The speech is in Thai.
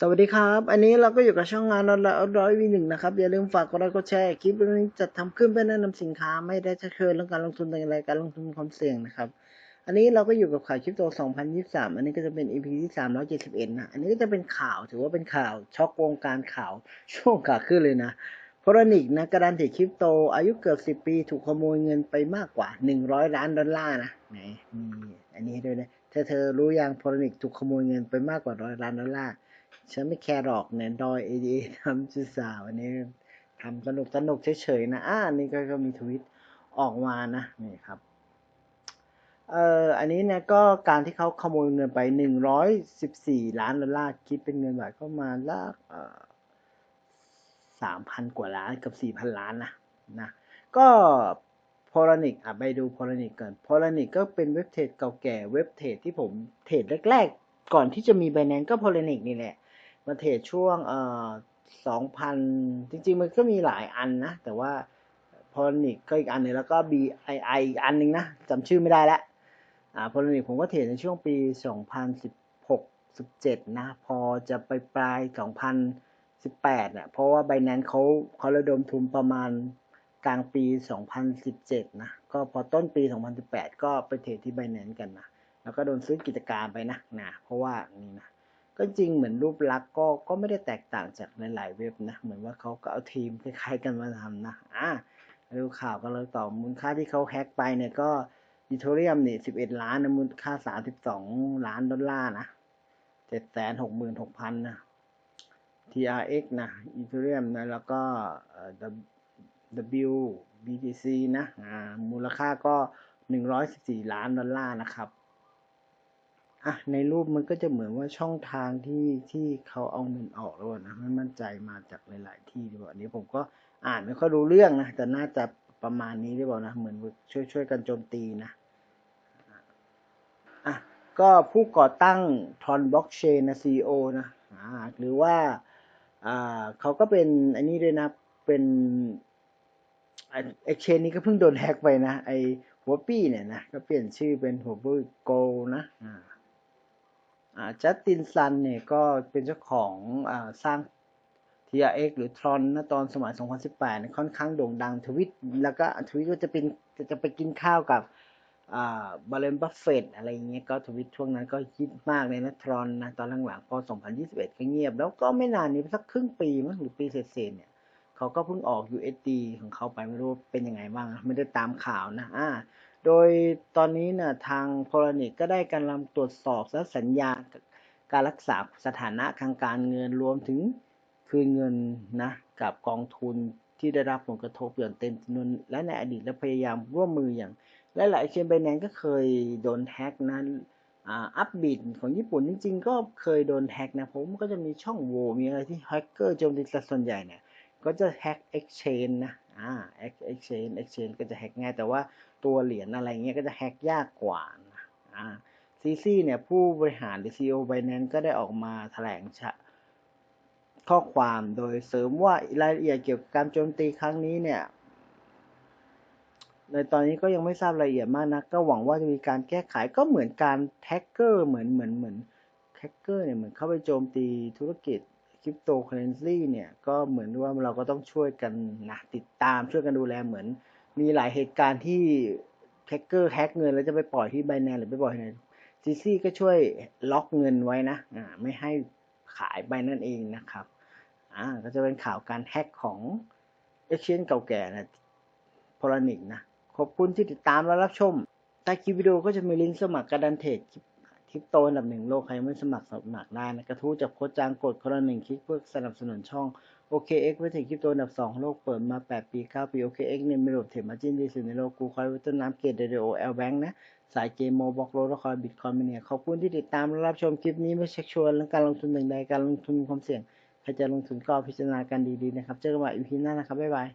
สวัสดีครับ อันนี้เราก็อยู่กับช่องงานออนไลน์ร้อยวีหนึ่งนะครับ อย่าลืมฝากกดไลค์กดแชร์คลิปนี้จะทำขึ้นเพื่อแนะนำสินค้า ไม่ได้จะเชิญเรื่องการลงทุนในรายการลงทุนความเสี่ยงนะครับ อันนี้เราก็อยู่กับข่าวคริปโต 2023 อันนี้ก็จะเป็น EP ที่ 371 นะ อันนี้ก็จะเป็นข่าวถือว่าเป็นข่าวช็อกวงการข่าวช่วงขาขึ้นเลยนะพรนิกนะกระดานเทรดคริปโต อายุเกือบ 10 ปี ถูกขโมยเงินไปมากกว่า 100 ล้านดอลลาร์นะไหนมีอันนี้ด้วยนะเธอเธอรู้ยังพรนิกถูกขโมยเงินไปมากกว่าร้อยล้านดอลลาร์ ฉันไม่แคร์หรอกเนี่ยดอยเอเอทำสื่อสาวอันนี้ทำสนุกสนุกเฉยๆนะอ่านี่ก็ก็มีทวิตออกมานะนี่ครับเอ่ออันนี้เนี่ยก็การที่เขาขโมยเงินไปหนึ่งร้อยสิบสี่ล้านดอลลาร์คิดเป็นเงินบาทก็มาละเอ่อสามพันกว่าล้านกับสี่พันล้านนะนะก็พลนิกอะไปดูพลนิกก่อนพลนิกก็เป็นเว็บเทรดเก่าแก่เว็บเทรดที่ผมเทรดแรก ๆ ก่อนที่จะมี b บ n a n c e ก็พลนิกนี่แหละ มาเทรดช่วงเอ่อสองพันจริง ๆ มันก็มีหลายอันนะ แต่ว่าพอนิกก็อีกอันหนึ่งแล้วก็ BII อีกอันหนึ่งนะจำชื่อไม่ได้แล้วอ่าพอนิกผมก็เทรดในช่วงปี 2016 17 นะ พอจะไปปลาย 2018น่ะเพราะว่า b บ n a n c e เขาเขาระดมทุนประมาณกลางปี 2017 นะ ก็พอต้นปี 2018 ก็ไปเทรดที่ b บ n a n c e กันนะ แล้วก็โดนซื้อกิจการไปนะนะเพราะว่านี่นะ ก็จริงเหมือนรูปลักษณ์ก็ก็ไม่ได้แตกต่างจากหลายๆเว็บนะ เหมือนว่าเขาก็เอาทีมคล้ายๆกันมาทำนะอ่าดูข่าวกันเลยต่อมูลค่าที่เขาแฮ็กไปเนี่ยก็อีโทเรียมเนี่ยสิบเอ็ดล้านนะมูลค่าสามสิบสองล้านดอลลาร์นะเจ็ดแสนหกหมื่นหกพันนะ TRX นะอีโทเรียมนะแล้วก็ W BTC นะอ่ามูลค่าก็หนึ่งร้อยสิบสี่ล้านดอลลาร์นะครับ อะในรูปมันก็จะเหมือนว่าช่องทางที่ที่เขาเอาเงินออกแล้วนะไม่มั่นใจมาจากหลาย ๆ ที่ด้วยอันนี้ผมก็อ่านไม่ค่อยรู้เรื่องนะแต่น่าจะประมาณนี้ด้วยนะเหมือนช่วยช่วยกันโจมตีนะอะก็ผู้ก่อตั้งทอนบล็อกเชนนะ CEO นะอ่าหรือว่าอ่าเขาก็เป็นอันนี้ด้วยนะเป็นเอ็กชนนี้ก็เพิ่งโดนแฮกไปนะไอหัวปี้เนี่ยนะก็เปลี่ยนชื่อเป็นหัวปี้โกนะอ่า จัสตินซันเนี่ยก็เป็นเจ้าของอ่าสร้าง TRX หรือ Tron นะตอนสมัย 2018ค่อนข้างโด่งดังทวิต แล้วก็ทวิตก็จะเป็นจะไปกินข้าวกับอ่าบาเลนบัฟเฟตอะไรเงี้ยก็ทวิตช่วงนั้นก็ฮิตมากเลยนะทรอนนะตอนหลังๆพอ 2021 ก็เงียบ แล้วก็ไม่นานนี้สักครึ่งปีมั้งหรือปีเศษเนี่ย เขาก็เพิ่งออก USD ของเขาไปไม่รู้เป็นยังไงบ้างไม่ได้ตามข่าวนะอ่าโดยตอนนี้นี่ยทางโพลนิกก็ได้กำลังตรวจสอบและสัญญาการรักษาสถานะทางการเงินรวมถึงคืนเงินนะกับกองทุนที่ได้รับผลกระทบอย่างเต็มจำนวนและในอดีตและพยายามร่วมมืออย่างและหลายเชนไบแนนก็เคยโดนแฮกนะอัพบิดของญี่ปุ่นจริงๆ ก็เคยโดนแฮกนะผมก็จะมีช่องโหว่มีอะไรที่แฮกเกอร์โจมตีส่วนใหญ่เนี่ย ก็จะแฮก Exchange นะอ่า Exchange Exchange ก็จะแฮกง่าย แต่ว่าตัวเหรียญอะไรเงี้ยก็จะแฮกยากกว่านะอ่าซีซีเนี่ยผู้บริหารหรือ CEO Binance ก็ได้ออกมาแถลงข้อความโดยเสริมว่ารายละเอียดเกี่ยวกับการโจมตีครั้งนี้เนี่ย ในตอนนี้ก็ยังไม่ทราบรายละเอียดมากนะก็หวังว่าจะมีการแก้ไขก็เหมือนการแท็กเกอร์เหมือนเหมือนเหมือนแท็กเกอร์เนี่ยเหมือนเข้าไปโจมตีธุรกิจ คริปโตเคอเรนซีเนี่ยก็เหมือนว่าเราก็ต้องช่วยกันนะติดตามช่วยกันดูแลเหมือน มีหลายเหตุการณ์ที่แฮกเกอร์แฮกเงินแล้วจะไปปล่อยที่ไบแนนหรือไปปล่อยที่ไหนซีซีก็ช่วยล็อกเงินไว้นะอ่าไม่ให้ขายไปนั่นเองนะครับอ่าก็จะเป็นข่าวการแฮกของเอ็กชแนนเก่าแก่นะพลานิกนะ ขอบคุณที่ติดตามและรับชมใต้คลิปวิดีโอก็จะมีลิงก์สมัครกระดานเทรดคริป โตอันดับหนึ่งโลกใครไม่สมัครสมัครได้นะกระทู้จากโค้ชจางกดคนละหนึ่งคลิกเพื่อสนับสนุนช่อง OKX ไว้ถึงคริปโตอันดับ 2 โลกเปิดมา 8 ปี 9 ปี OKX เนี่ยมีระบบเทรดมาจิ้นดีสุดในโลกกูคอยวิตน้ำเกตเดโอเอลแบงค์นะ สายเกมโมบอกโลและคอยบิตคอยน์เนี่ยขอบคุณที่ติดตามและรับชมคลิปนี้ไม่เช็คชวนเรื่องการลงทุนหนึ่งใดการลงทุนความเสี่ยงใครจะลงทุนก็พิจารณากันดีๆนะครับเจอกันใหม่อีพีหน้านะครับบ๊ายบาย